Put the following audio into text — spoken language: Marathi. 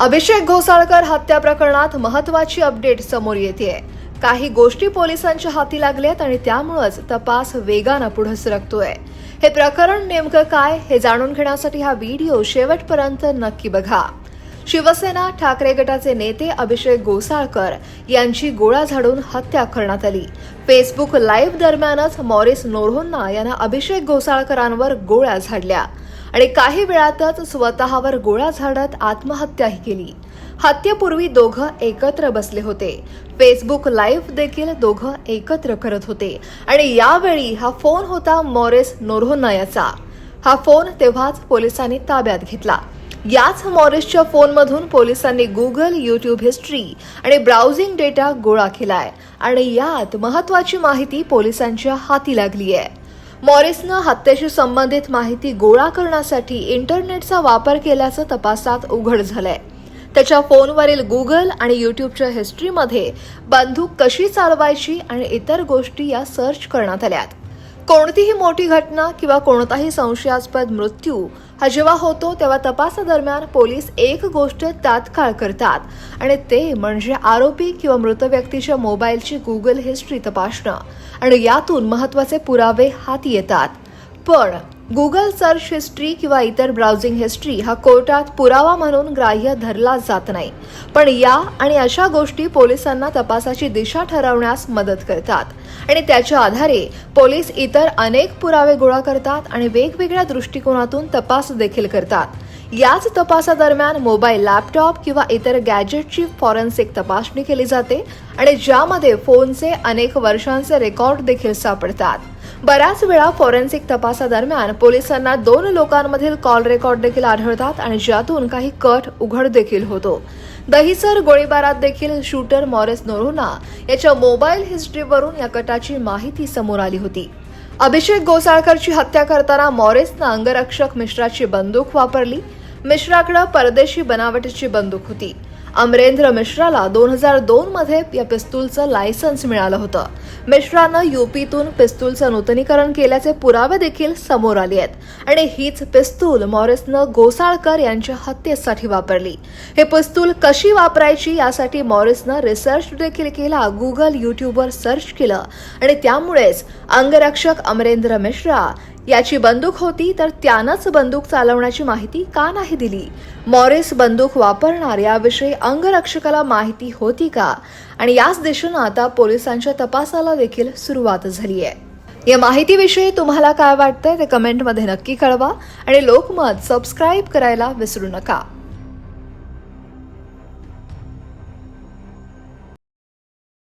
अभिषेक घोसाळकर हत्या प्रकरणात महत्वाची अपडेट समोर येते काही गोष्टी पोलिसांच्या हाती लागल्यात आणि त्यामुळेच तपास वेगानं पुढे सरकतोय. हे प्रकरण नेमकं काय हे जाणून घेण्यासाठी हा व्हिडिओ शेवटपर्यंत नक्की बघा. शिवसेना ठाकरे गटाचे नेते अभिषेक गोसाळकर यांची गोळा झाडून हत्या करण्यात आली. फेसबुक लाईव्ह दरम्यानच मॉरिस नोरहोन्ना यांना अभिषेक गोसाळकरांवर गोळ्या झाडल्या. आणि काही वेळातच स्वतःवर गोळ्या झाडत आत्महत्याही केली. हत्येपूर्वी दोघं एकत्र बसले होते. फेसबुक लाईव्ह देखील दोघं एकत्र करत होते. आणि यावेळी हा फोन होता मॉरिस नोरहोन्ना याचा. हा फोन तेव्हाच पोलिसांनी ताब्यात घेतला. याच मॉरिसच्या फोनमधून पोलिसांनी गुगल युट्यूब हिस्ट्री आणि ब्राउझिंग डेटा गोळा केलाय. आणि यात महत्वाची माहिती पोलिसांच्या हाती लागली आहे. मॉरिसनं हत्येशी संबंधित माहिती गोळा करण्यासाठी इंटरनेटचा वापर केल्याचं तपासात उघड झालंय. त्याच्या फोनवरील गुगल आणि युट्यूबच्या हिस्ट्रीमध्ये बंदूक कशी चालवायची आणि इतर गोष्टी या सर्च करण्यात आल्यात. कोणतीही मोठी घटना किंवा कोणताही संशयास्पद मृत्यू हा जेव्हा होतो तेव्हा तपासादरम्यान पोलीस एक गोष्ट तात्काळ करतात. आणि ते म्हणजे आरोपी किंवा मृत व्यक्तीच्या मोबाईलची गुगल हिस्ट्री तपासणं. आणि यातून महत्त्वाचे पुरावे हाती येतात. पण गुगल सर्च हिस्ट्री किंवा इतर ब्राउझिंग हिस्ट्री हा कोर्टात पुरावा म्हणून ग्राह्य धरला जात नाही. पण या आणि अशा गोष्टी पोलिसांना तपासाची दिशा ठरवण्यास मदत करतात. आणि त्याच्या आधारे पोलीस इतर अनेक पुरावे गोळा करतात आणि वेगवेगळ्या दृष्टिकोनातून तपास देखील करतात. याच तपासादरम्यान मोबाईल लॅपटॉप किंवा इतर गॅजेटची फॉरेन्सिक तपासणी केली जाते आणि ज्यामध्ये फोनचे अनेक वर्षांचे रेकॉर्ड देखील सापडतात. बऱ्याच वेळा फॉरेन्सिक तपासादरम्यान पोलिसांना दोन लोकांमधील कॉल रेकॉर्ड देखील आढळतात आणि ज्यातून काही कट उघड देखील होतो. दहिसर गोळीबारात देखील शूटर मॉरिस नोरोना याच्या मोबाईल हिस्ट्रीवरून या कटाची माहिती समोर आली होती. अभिषेक गोसाळकरची हत्या करताना मॉरिसनं अंगरक्षक मिश्राची बंदूक वापरली. मिश्राकडं परदेशी बनावटीची बंदूक होती. अमरेंद्र मिश्राला दोन हजार दोन मध्ये या पिस्तूलचं लायसन्स मिळालं होतं. मिश्रानं युपीतून पिस्तूलचं नूतनीकरण केल्याचे पुरावे देखील समोर आले आहेत आणि हीच पिस्तूल मॉरिसनं गोसाळकर यांच्या हत्येसाठी वापरली. हे पिस्तूल कशी वापरायची यासाठी मॉरिसनं रिसर्च देखील केला गुगल युट्यूबवर सर्च केलं आणि त्यामुळेच अंगरक्षक अमरेंद्र मिश्रा याची बंदूक होती तर त्यानंच बंदूक चालवण्याची माहिती का नाही दिली? मॉरिस बंदूक वापरणार याविषयी अंगरक्षकाला माहिती होती का? आणि याच दिशेनं आता पोलिसांच्या तपासाला देखील सुरुवात झाली आहे या माहितीविषयी तुम्हाला काय वाटतंय ते कमेंटमध्ये नक्की कळवा आणि लोकमत सबस्क्राईब करायला विसरू नका.